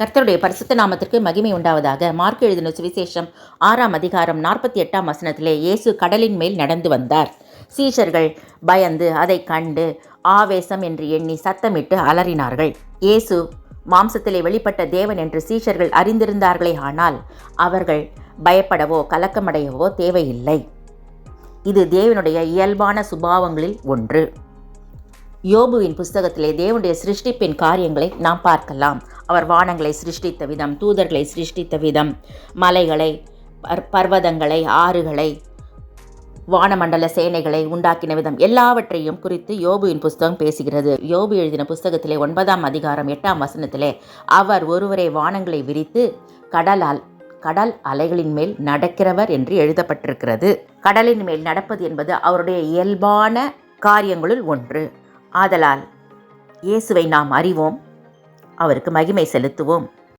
கர்த்தருடைய பரிசுத்த நாமத்திற்கு மகிமை உண்டாவதாக. மார்க் எழுதின சுவிசேஷம் ஆறாம் அதிகாரம் நாற்பத்தி எட்டாம் வசனத்திலே இயேசு கடலின் மேல் நடந்து வந்தார். சீஷர்கள் பயந்து அதை கண்டு ஆவேசம் என்று எண்ணி சத்தமிட்டு அலறினார்கள். இயேசு மாம்சத்திலே வெளிப்பட்ட தேவன் என்று சீஷர்கள் அறிந்திருந்தார்களே ஆனால் அவர்கள் பயப்படவோ கலக்கமடையவோ தேவையில்லை. இது தேவனுடைய இயல்பான சுபாவங்களில் ஒன்று. யோபுவின் புஸ்தகத்திலே தேவனுடைய சிருஷ்டிப்பின் காரியங்களை நாம் பார்க்கலாம். அவர் வானங்களை சிருஷ்டித்த விதம் தூதர்களை சிருஷ்டித்த விதம் மலைகளை பர் பர்வதங்களை ஆறுகளை வானமண்டல சேனைகளை உண்டாக்கின விதம். எல்லாவற்றையும் குறித்து யோபுவின் புஸ்தகம் பேசுகிறது. யோபு எழுதின புஸ்தகத்திலே ஒன்பதாம் அதிகாரம் எட்டாம் வசனத்திலே அவர் ஒருவரே வானங்களை விரித்து கடலால் கடல் அலைகளின் மேல் நடக்கிறவர் என்று எழுதப்பட்டிருக்கிறது. கடலின் மேல் நடப்பது என்பது அவருடைய இயல்பான காரியங்களுள் ஒன்று. ஆதலால் இயேசுவை நாம் அறிவோம். அவருக்கு மகிமை செலுத்துவோம்.